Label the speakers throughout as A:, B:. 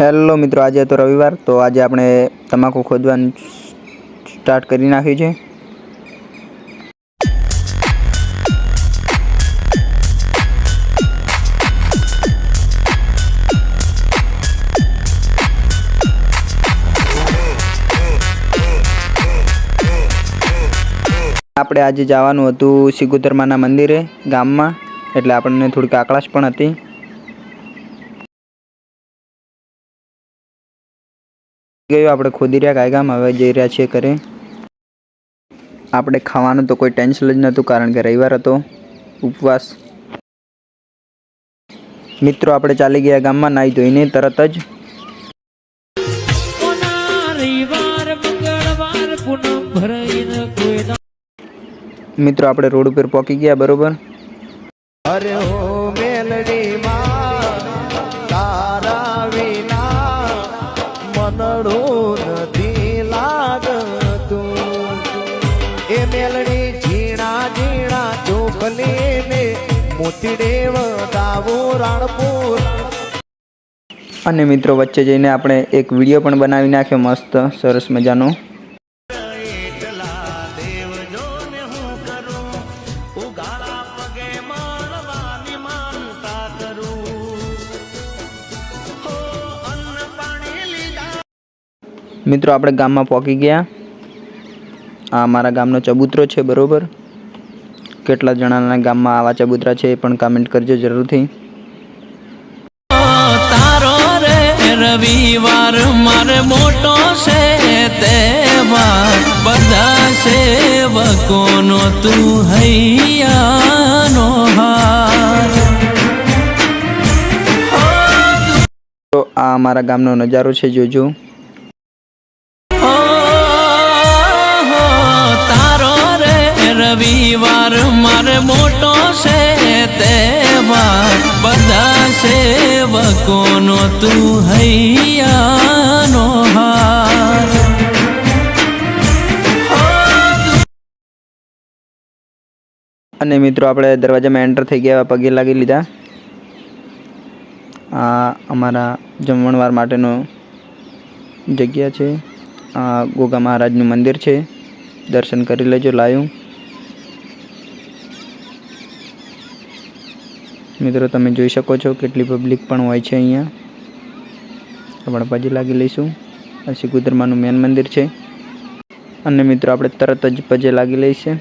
A: Hello મિત્રો, આજે તો રવિવાર, તો આજે આપણે તમાકુ ખોદવાનું સ્ટાર્ટ કરી નાખ્યું છે. આપણે આજે જવાનું હતું સિગુતરમાના મંદિરે, ગામમાં, એટલે આપણને થોડીક આકળાશ પણ હતી. ગયું, આપણે ખોદી રહ્યા કાયગામ હવે જઈ રહ્યા છીએ ઘરે. આપણે ખાવાનું તો કોઈ ટેન્શન જ નહોતું, કારણ કે રવિવાર હતો. ઉપવાસ. મિત્રો, આપણે ચાલી ગયા ગામમાં, નાહી ધોઈને તરત જ. મિત્રો, આપણે રોડ ઉપર પહોંચી ગયા, બરોબર?
B: અરે હો મોતીડે દાવો રાણપુર.
A: અને મિત્રો, વચ્ચે જઈને આપણે એક વીડિયો પણ બનાવી નાખ્યો મસ્ત, સરસ મજાનો. મિત્રો, આપણે ગામમાં પહોંચી ગયા. આ અમારા ગામનો ચબૂતરો છે, બરોબર? કેટલા જણાના ગામમાં આવા ચબૂતરા છે એ પણ કમેન્ટ કરજો જરૂરથી.
C: તારો રે રવિવાર મારે મોટો છે તહેવાર બધા સેવકોનો તું હૈયાનો હાર.
A: તો આ અમારા ગામનો નજારો છે જોજો.
C: રવિવાર મારે મોટો છે તેમાં બધા સેવકોનો તું હૈયાનો
A: અને મિત્રો આપણે દરવાજામાં એન્ટર થઈ ગયા પગે લાગી લીધા. આ અમારા જમણવાર માટેનો જગ્યા છે. આ ગોગા મહારાજનું મંદિર છે. દર્શન કરી લેજો, લાયું. મિત્રો, તમે જોઈ શકો છો કેટલી પબ્લિક પણ હોય છે અહીંયા. આપણે પગે લાગી લઈશું. આ સિકુદરમાનું મેન મંદિર છે. અને મિત્રો, આપણે તરત જ પજે લાગી લઈશે.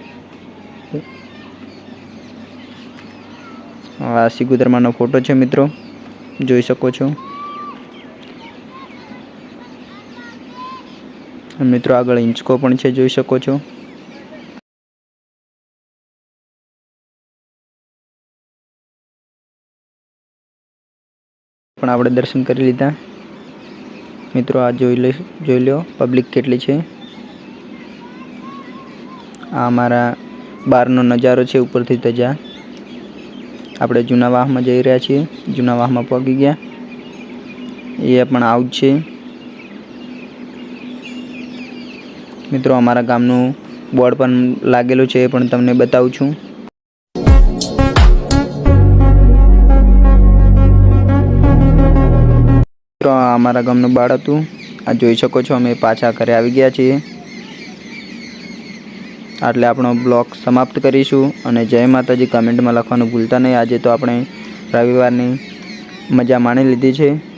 A: આ સિગુદરમાનો ફોટો છે મિત્રો. જોઈ શકો છો. મિત્રો, આગળ હિંચકો પણ છે, જોઈ શકો છો. પણ આપણે દર્શન કરી લીધા. મિત્રો, આ જોઈ લઈ જોઈ લો પબ્લિક કેટલી છે. આ અમારા બહારનો નજારો છે ઉપરથી તજા આપણે જૂના વાહમાં જઈ રહ્યા છીએ. જૂના વાહમાં પહોંચી ગયા. એ પણ આઉટ છે. મિત્રો, અમારા ગામનું બોર્ડ પણ લાગેલું છે એ પણ તમને બતાવું છું. મિત્રો, આ અમારા ગામનું બાળ હતું. આ જોઈ શકો છો, અમે પાછા ઘરે આવી ગયા છીએ. એટલે આપણો બ્લોગ સમાપ્ત કરીશું અને જય માતાજી. કમેન્ટમાં લખવાનું ભૂલતા નહીં. આજે તો આપણે રવિવારની મજા માણી લીધી છે.